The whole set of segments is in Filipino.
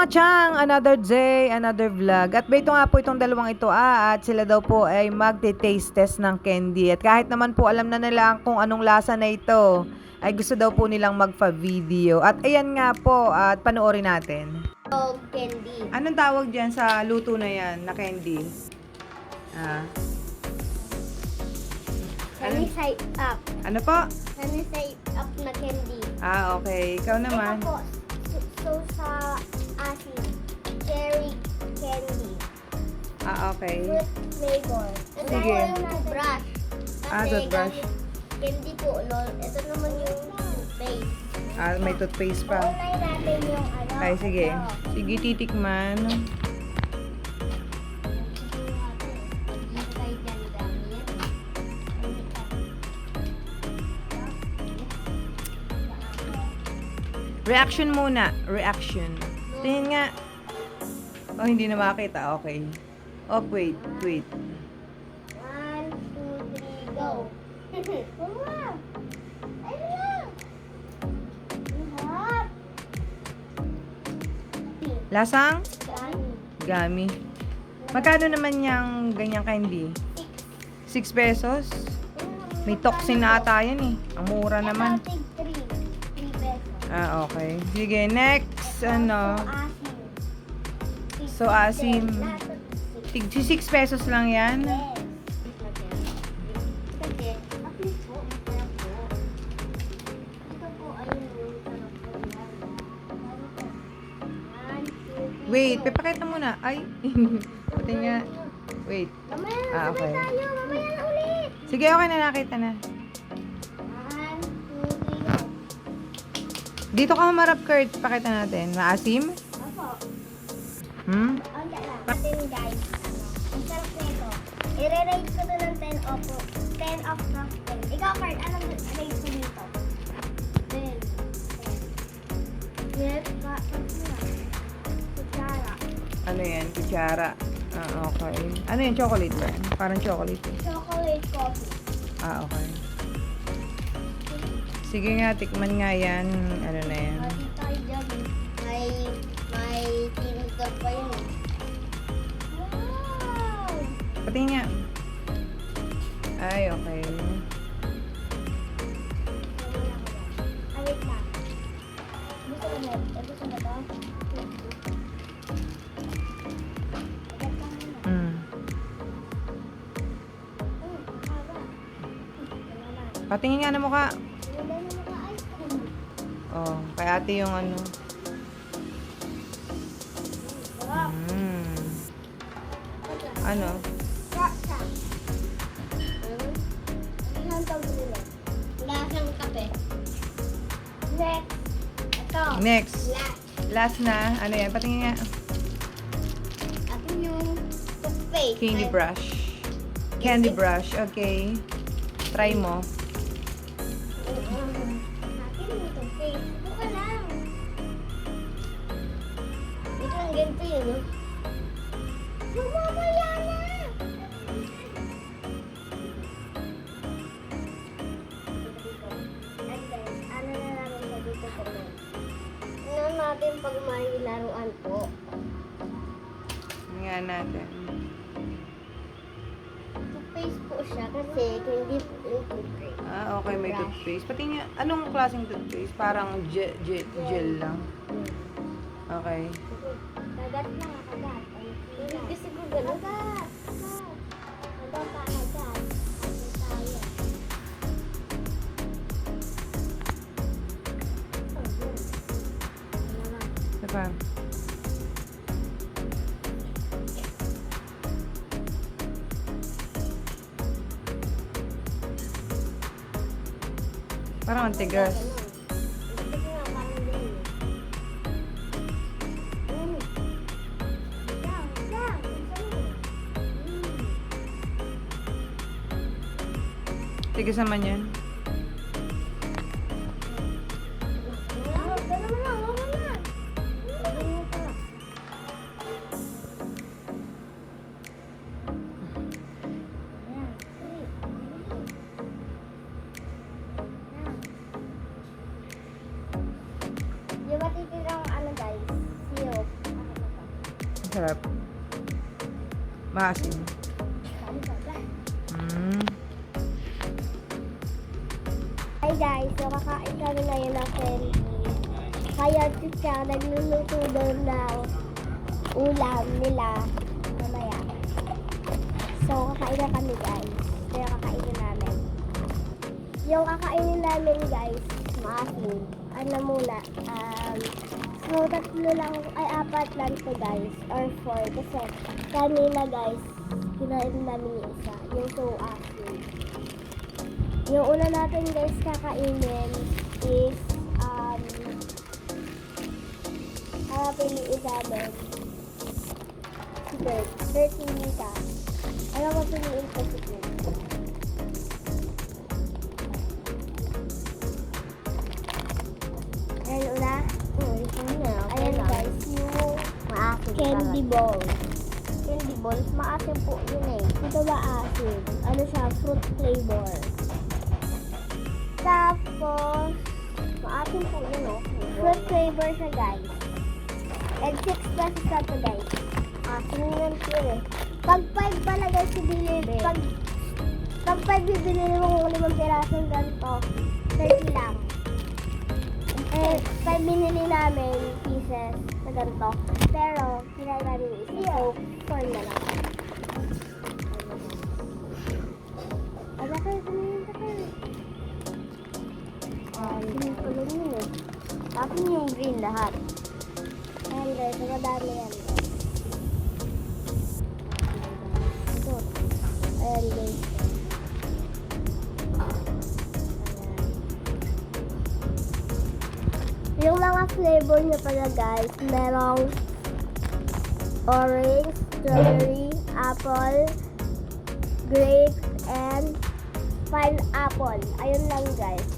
mga chang, another day, another vlog. At ito nga po itong dalawang ito ah, at sila daw po ay magte-taste test ng candy. At kahit naman po alam na nila kung anong lasa na ito, ay gusto daw po nilang magpa-video. At ayan nga po, at panoorin natin. Dog candy. Anong tawag dyan sa luto na yan, na candy? Ah, Sunny side up. ano po? Sunny side up na candy. Ah, okay. Ikaw naman. Ito po, so, so sa asin, cherry candy. Ah, okay. Fruit flavor. Ito Sige. yung brush. Ah, toothbrush. Candy po, no? Ito naman yung base. Ah, may toothpaste pa. Ulay natin yung ano. Ay, sige. Sige, titikman. Reaction muna. Reaction. Tingin nga. Oh, hindi na makita. Okay. Oh, wait. Wait. One, two, three, go. Wow! Ayun lang! Lahat! Lasang? Gani. Gami. Magkano naman yung ganyang candy? 6 pesos? May toxin na ata yan eh. Ang mura naman. Ito, tig three. Three pesos. Ah, okay. Sige, next. Ano? So, asim. Tig 6 pesos lang yan. Wait, go. papakita muna. Ay, pati nga. Wait. Ah, okay. Sige, okay na nakita na. Dito ka humarap, Kurt. Pakita natin. Maasim? Opo. Hmm? Ang lang. Atin guys, ano, ang sarap nito. I-rate ko to ng 10 off. 10 off of 10. Ikaw, Kurt, anong rate mo dito? 10. Yes, pa, kutsara. Ano yan? Kutsara. Ah, okay. Ano yan? Chocolate ba? Parang chocolate eh. Chocolate coffee. Ah, okay. Sige nga, tikman nga yan. Ano na yan? Pati tayo dyan. May, may tinutag pa yun. eh. Wow! Pati nga. Ay, okay. Mm. Naman. Patingin nga na mukha. Ate yung ano. Mm. Ano? Lasang kape. Next. Ito. Next. Last. Last na. Ano yan? Patingin nga. Atin yung toothpaste. Candy brush. Candy brush. Okay. Try mo. Natin pag may laruan po? Nga natin. Toothpaste po siya kasi hindi po yung toothpaste. Ah, okay. May Brush. toothpaste. Pati nga, anong klaseng toothpaste? Parang gel, gel, gel lang. Okay. Kagat lang, kagat. Hindi gusto ko Lang, lang. Ganun. Mm. Tigas naman yan. Ba? Mm. Hi guys, so kakain kami ngayon ng candy. Kaya siya nagluluto daw ng ulam nila mamaya. So kakain na kami guys. Kaya kakainin namin. Yung kakainin namin guys, maasim. Ano muna, um, so tatlo lang, ay apat lang to guys, or four. Kasi kanina guys, kinain namin yung isa, yung so asim. Yung una natin guys kakainin is um ah piliin namin si Bert. Bert hindi ka. Ano mo piliin ko si Bert? Ayan una. Ayan guys, yung candy balls. Candy balls, maasim po yun eh. Ito maasim. Ano siya, fruit flavor. Tapos, maasim po yun, no? Fruit flavor siya, guys. And 6 pesos na to, guys. Asim yun po eh. Pag 5 pala, guys, bibili, pag, pag 5 bibili mo kung limang pirasong ganito, 30 lang. 5 binili namin pieces na ganito. Pero, kinain namin yung isa. So, 4 na lang. Ano kayo, kumain ka kayo. Um, pala yun eh. Tapos yung green lahat. Ayan guys, madami yan flavor niya pala guys, merong orange, strawberry, apple, grapes, and pineapple. Ayun lang guys.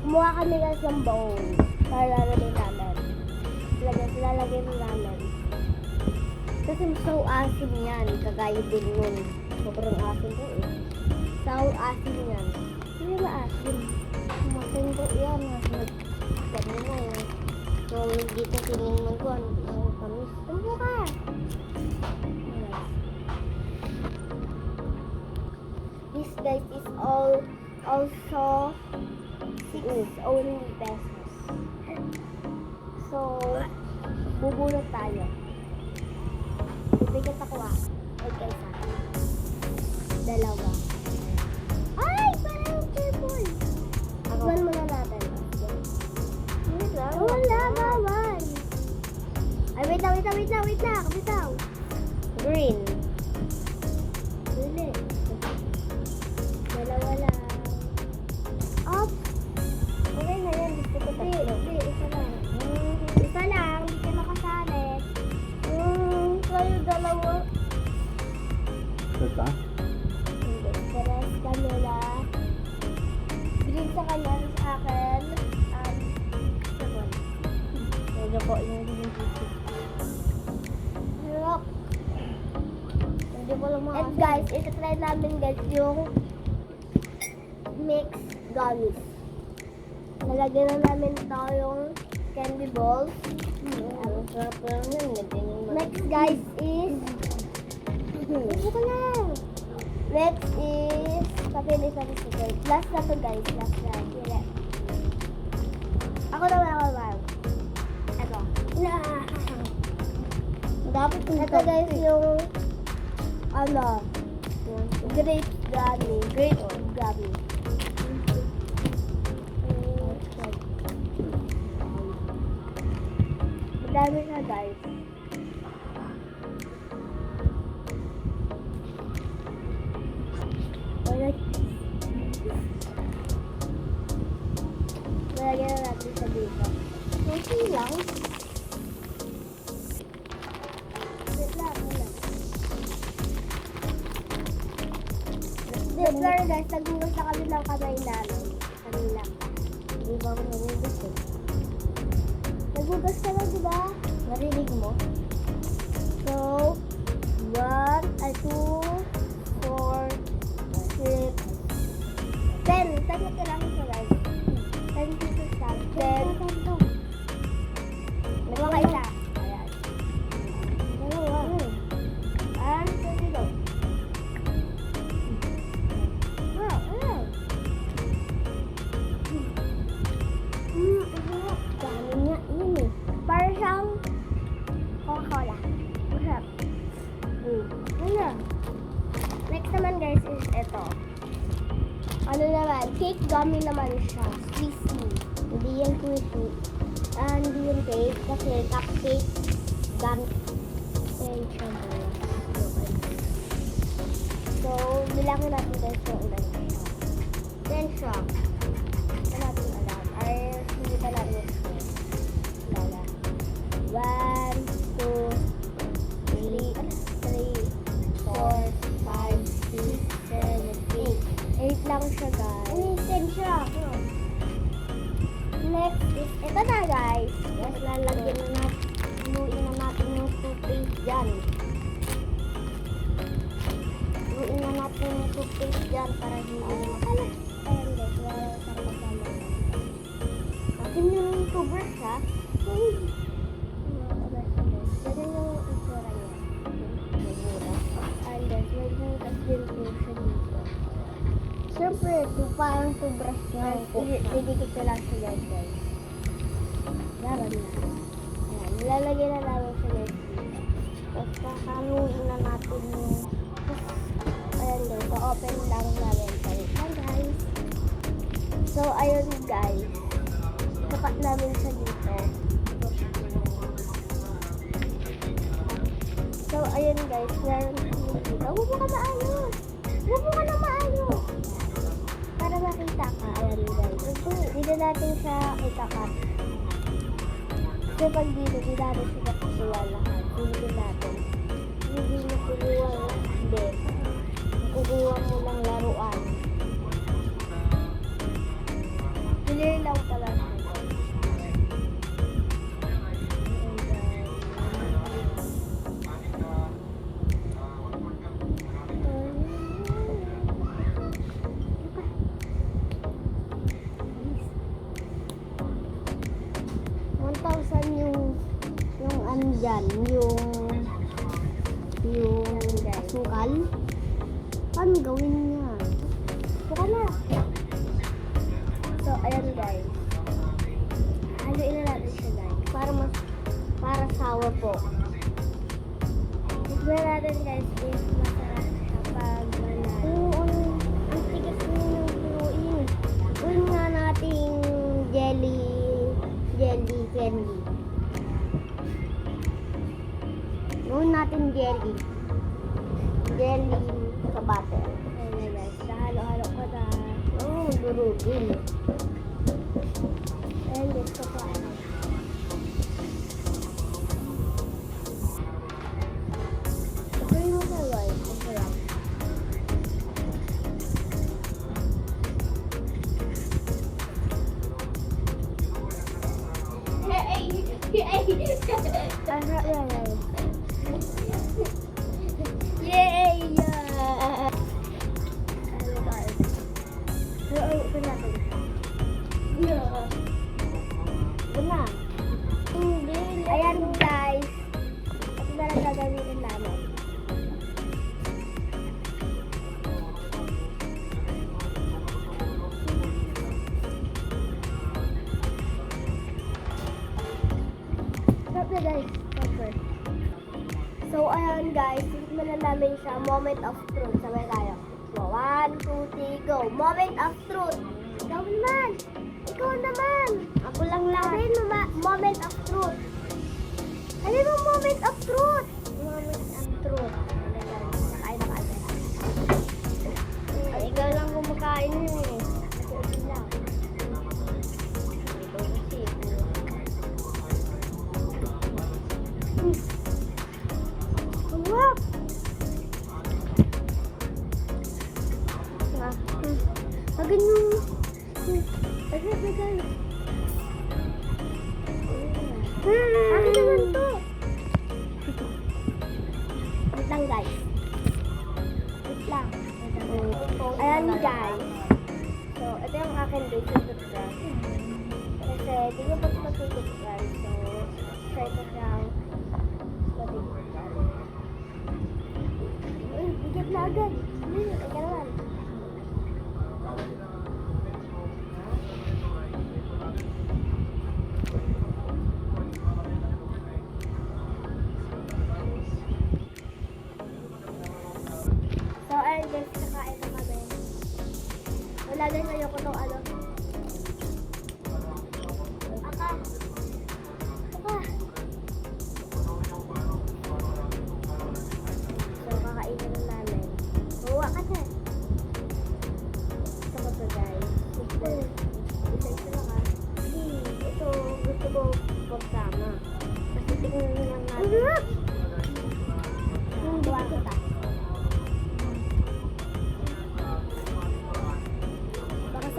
Kumuha kami guys ng bowl para lalagay namin. Lalagay, lalagay namin. Kasi so asim yan, kagaya din nun. Sobrang asim po eh. So asim yan. Hindi ba asim? Masin po yan. Sabi eh. So dito tinignan ko ang ang tamis. Tumbo ka! This guys is all also six only pesos. So, bubulot tayo. Bibigyan ako ah. Okay, isa. Dalawa. Lang, wait lang, wait lang. Green. Ito-try namin guys yung mix gummies. Nalagyan na namin ito yung candy balls. Ang sarap lang yun. Next guys is... Lang. Next is... Papili sa sticker. Last na to guys. Last na. Pili. Ako naman ako naman. Ito. Dapat Ito guys yung... Ano? Grape gummy. Grape gummy. Madami na guys. Wala. Lalagyan na natin sa dito. Okay lang. Wait lang, lang guys, naghugas na kami ng kamay namin. Kanina. Hindi ba ako nagugas eh? Naghugas ka na, di ba? Narinig mo? So, one, uh, two, four, six, ten. Gummy. Ayan siya bro. So, bilangin natin guys kung ilan siya. Then siya. Hindi natin alam. Ay, hindi pa natin Lala. One, two, three, three, four, five, six, seven, eight. Eight lang siya, guys. Ay, ten siya. Next is, ito na, guys. Yes, lalagyan na natin. Luin na natin yung toothpaste dyan. Luin na natin yung toothpaste dyan para hindi na makalas. Ito parang toothbrush niya. Didikit ko lang siya guys, guys. Daran na. Ayan, nilalagay na namin siya guys. Tapos kakanuin na natin yung... Ayan guys, so open lang namin. Wait lang guys. So, ayun guys. Tapat namin siya dito. So, ayun guys, meron dito. Huwag mo ka maayos! Huwag mo ka na maayos! Para makita ka, ayan guys. Ito, dito natin siya itakat. Kasi pag dito, di natin siya nakukuha lahat. Hindi natin. Hindi nakukuha lahat. Hindi. Nakukuha mo lang guys. Haluin na natin siya guys. Para mas, para sour po. Tignan natin guys if masarap siya pag manalo. Oo, ang, ang tigas mo yung turuin. Uy nga nating jelly, jelly candy. Gawin natin jelly. Jelly sa butter. Ayan guys, nahalo-halo ko na. Oh, durugin. Ayan guys, kakain. Ito Ito na. Moment of truth. Sabihin mo moment of truth. Moment of truth. Nakain na. Ay, ikaw lang kumakain yun eh. So, ayun guys, kakain na kami. Wala guys, ayoko tong ano.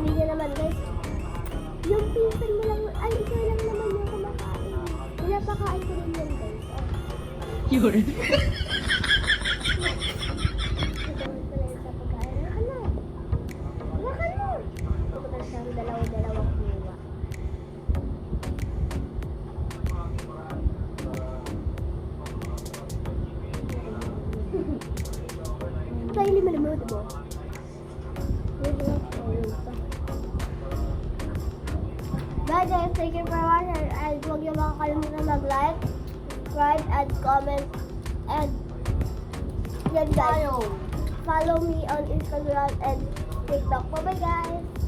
Sabihin niya naman guys, yung pinsan mo lang, ay ikaw lang naman yung kumakain. Pinapakain ko rin yan guys. Oh. Yun. Gagawin ko na yun sa pagkain. Ano Bye guys, thank you for watching and huwag niyo makakalimutan mag-like, subscribe, and comment, and yan guys. Follow me on Instagram and TikTok. Bye-bye guys!